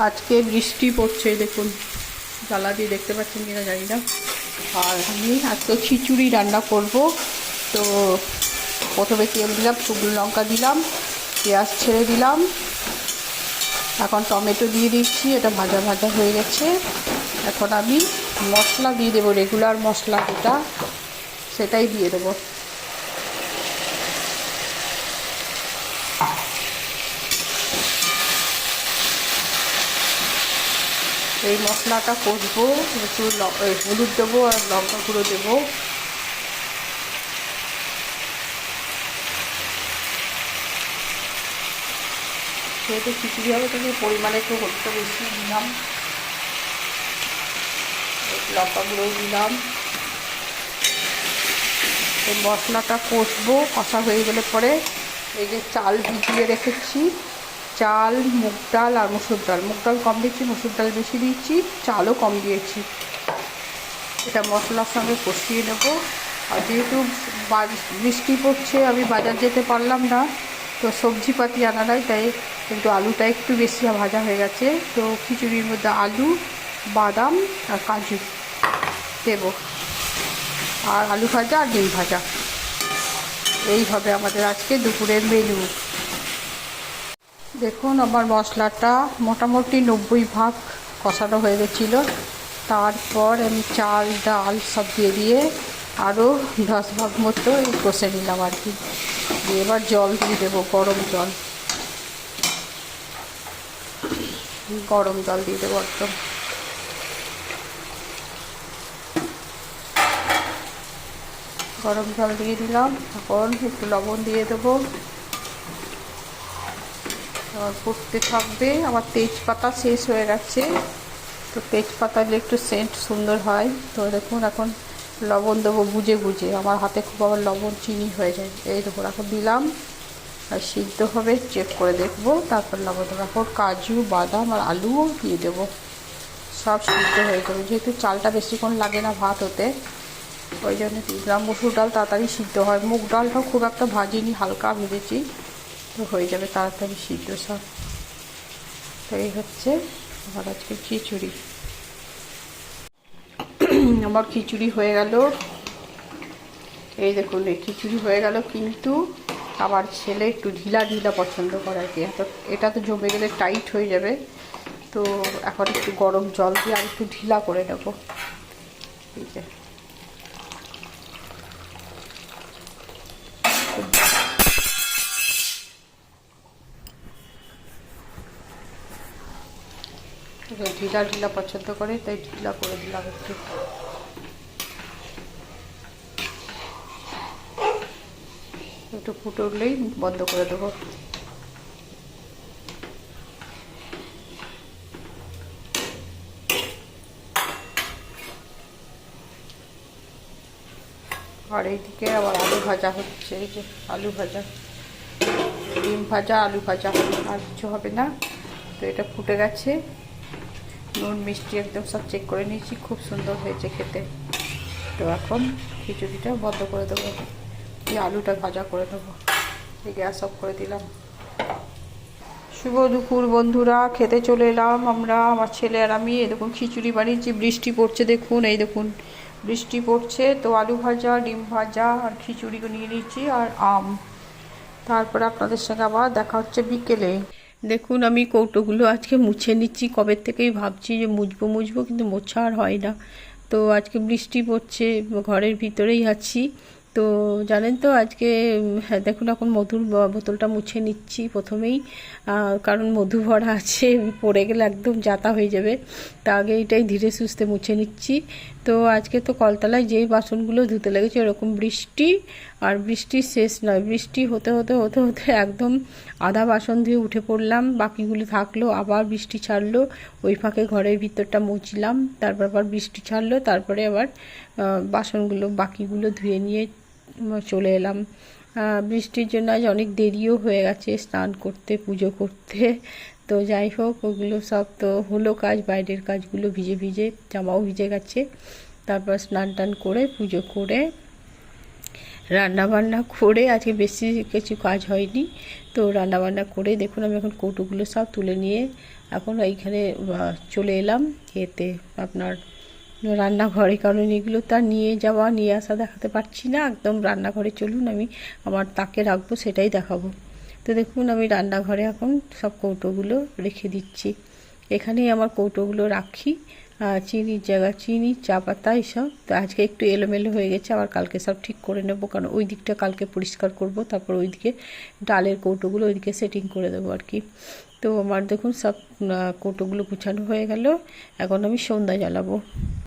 আজকে বৃষ্টি পড়ছে, দেখুন। জ্বালা দিয়ে দেখতে পাচ্ছেন কিনা জানি না। আর আমি আজকে খিচুড়ি রান্না করব। তো প্রথমে তেল দিলাম, শুকনো লঙ্কা দিলাম, পেঁয়াজ ছেড়ে দিলাম। এখন টমেটো দিয়ে দিচ্ছি, এটা ভাজা ভাজা হয়ে গেছে। এখন আমি মশলা দিয়ে দেবো, রেগুলার মশলা যেটা, সেটাই দিয়ে দেবো। এই মশলাটা কষবো, একটু হলুদ দেবো আর লঙ্কা গুঁড়ো দেবো। সেহেতু খিচুড়ি হবে তুমি পরিমাণে একটু হলুদটা বেশি দিলাম। লঙ্কা গুঁড়ো দিলাম। এই মশলাটা কষবো, কষা হয়ে গেলে পরে এই যে চাল ভিজিয়ে রেখেছি। চাল, মুগ ডাল আর মুসুর ডাল। মুগ ডাল কম দিয়েছি মুসুর ডাল বেশি দিচ্ছি, চালও কম দিয়েছি। এটা মশলার সঙ্গে কষিয়ে নেব। আর যেহেতু বৃষ্টি পড়ছে, আমি বাজার যেতে পারলাম না। তো সবজিপাতি আনা নাই তাই কিন্তু আলুটা একটু বেশি ভাজা হয়ে গেছে। তো খিচুড়ির মধ্যে আলু, বাদাম আর কাজু দেবো। আর আলু ভাজা আর ডিম ভাজা। এই হবে আমাদের আজকে দুপুরের মেনু দেখুন, আমার মশলাটা মোটামুটি নব্বই ভাগ কষানো হয়ে গেছিল। তারপর আমি চাল, ডাল সব দিয়ে দিয়ে আরও দশ ভাগ মতো কষে নিলাম আর কি। এবার জল দিয়ে দেবো, গরম জল। গরম জল দিয়ে দেবো একদম। গরম জল দিয়ে দিলাম। এখন একটু লবণ দিয়ে দেবো। এবার ফুটতে থাকবে। আমার তেজপাতা শেষ হয়ে গেছে। তো তেজপাতা দিলে একটু সেন্ট সুন্দর হয়। তো দেখুন, এখন লবণ দেবো বুঝে বুঝে। আমার হাতে খুব আবার লবণ, চিনি হয়ে যায়। এই দেখুন, এখন দিলাম। আর সিদ্ধ হবে চেক করে দেখব। তারপর লবণ দেবো। এখন কাজু, বাদাম আর আলুও দিয়ে দেবো। সব সিদ্ধ হয়ে যাবে যেহেতু চালটা বেশিক্ষণ লাগে না ভাত হতে, ওই জন্য দিলাম। মুসুর ডাল তাড়াতাড়ি সিদ্ধ হয়। মুগ ডালটাও খুব একটা ভাজিনি, হালকা ভেজেছি। তো হয়ে যাবে তাড়াতাড়ি সিদ্ধ সব। তো এই হচ্ছে আমার আজকে খিচুড়ি। আমার খিচুড়ি হয়ে গেল। এই দেখুন, এই খিচুড়ি হয়ে গেল কিন্তু আমার ছেলে একটু ঢিলা ঢিলা পছন্দ করে আর কি। এত- এটা তো জমে গেলে টাইট হয়ে যাবে। তো এখন একটু গরম জল দিয়ে আর একটু ঢিলা করে নেব। ঠিক যে। ঢিলা ঢিলা পছন্দ করে, তাই ঢিলা করে দিলাম একটু। একটু ফুটে উঠলেই বন্ধ করে দেবো। আর এইদিকে আবার আলু ভাজা হচ্ছে, এই যে আলু ভাজা। ডিম ভাজা, আলু ভাজা, আর কিছু হবে না। তো এটা ফুটে গেছে। নুন, মিষ্টি একদম সব চেক করে নিয়েছি। খুব সুন্দর হয়েছে খেতে। তো এখন খিচুড়িটা বন্ধ করে দেবো। দিয়ে আলুটা ভাজা করে দেবো এই গ্যাস অফ করে দিলাম। শুভ দুপুর বন্ধুরা, খেতে চলে এলাম আমরা, আমার ছেলে আর আমি। দেখুন, খিচুড়ি বানিয়েছি, বৃষ্টি পড়ছে দেখুন, এই দেখুন। বৃষ্টি পড়ছে, তো আলু ভাজা, ডিম ভাজা আর খিচুড়িও নিয়ে নিয়েছি আর আম। তারপরে আপনাদের সঙ্গে আবার দেখা হচ্ছে বিকেলে। দেখুন, আমি কৌটোগুলো আজকে মুছে নিচ্ছি। কবে থেকেই ভাবছি যে মুছবো মুছবো, কিন্তু মোছা আর হয় না। তো আজকে বৃষ্টি পড়ছে, ঘরের ভিতরেই আছি। তো জানেন তো, আজকে হ্যাঁ দেখুন, এখন মধুর বোতলটা মুছে নিচ্ছি প্রথমেই। কারণ মধু ভরা আছে, পড়ে গেলে একদম যাতা হয়ে যাবে। তা আগে এটাই ধীরে সুস্থে মুছে নিচ্ছি। তো আজকে তো কলতলায় যেই বাসনগুলো ধুতে লেগেছে এরকম বৃষ্টি আর বৃষ্টি শেষ নয়। বৃষ্টি হতে হতে হতে হতে একদম আধা বাসন ধুয়ে উঠে পড়লাম, বাকিগুলো থাকল, আবার বৃষ্টি ছাড়লো, ওই ফাঁকে ঘরের ভিতরটা মুছলাম, তারপর আবার বৃষ্টি ছাড়লো, তারপরে আবার বাসনগুলো, বাকিগুলো ধুয়ে নিয়ে চলে এলাম। বৃষ্টির জন্য আজ অনেক দেরিও হয়ে গেছে, স্নান করতে, পুজো করতে। তো যাই হোক, ওগুলো সব তো হলো কাজ, বাইরের কাজগুলো ভিজে ভিজে, জামাও ভিজে গেছে। তারপর স্নান টান করে, পুজো করে রান্না বান্না করে, আজকে বেশি কিছু কাজ হয়নি। তো রান্না বান্না করে দেখুন, আমি এখন কৌটোগুলো সব তুলে নিয়ে এখন এইখানে চলে এলাম। এতে আপনার রান্নাঘরে, কারণ এগুলো তো আর নিয়ে যাওয়া, নিয়ে আসা দেখাতে পারছি না। একদম রান্নাঘরে চলুন, আমি আমার তাকে রাখব, সেটাই দেখাবো। তো দেখুন, আমি রান্নাঘরে এখন সব কৌটোগুলো রেখে দিচ্ছি। এখানেই আমার কৌটোগুলো রাখি। চিনির জায়গা, চিনি, চা পাতা এইসব তো আজকে একটু এলোমেলো হয়ে গেছে, আবার কালকে সব ঠিক করে নেব, কারণ ওই দিকটা কালকে পরিষ্কার করব, তারপর ওইদিকে ডালের কৌটোগুলো ওইদিকে সেটিং করে দেবো আর কি। তো আমার দেখুন, সব কৌটোগুলো গুছানো হয়ে গেল। এখন আমি সন্ধ্যা জ্বালাবো।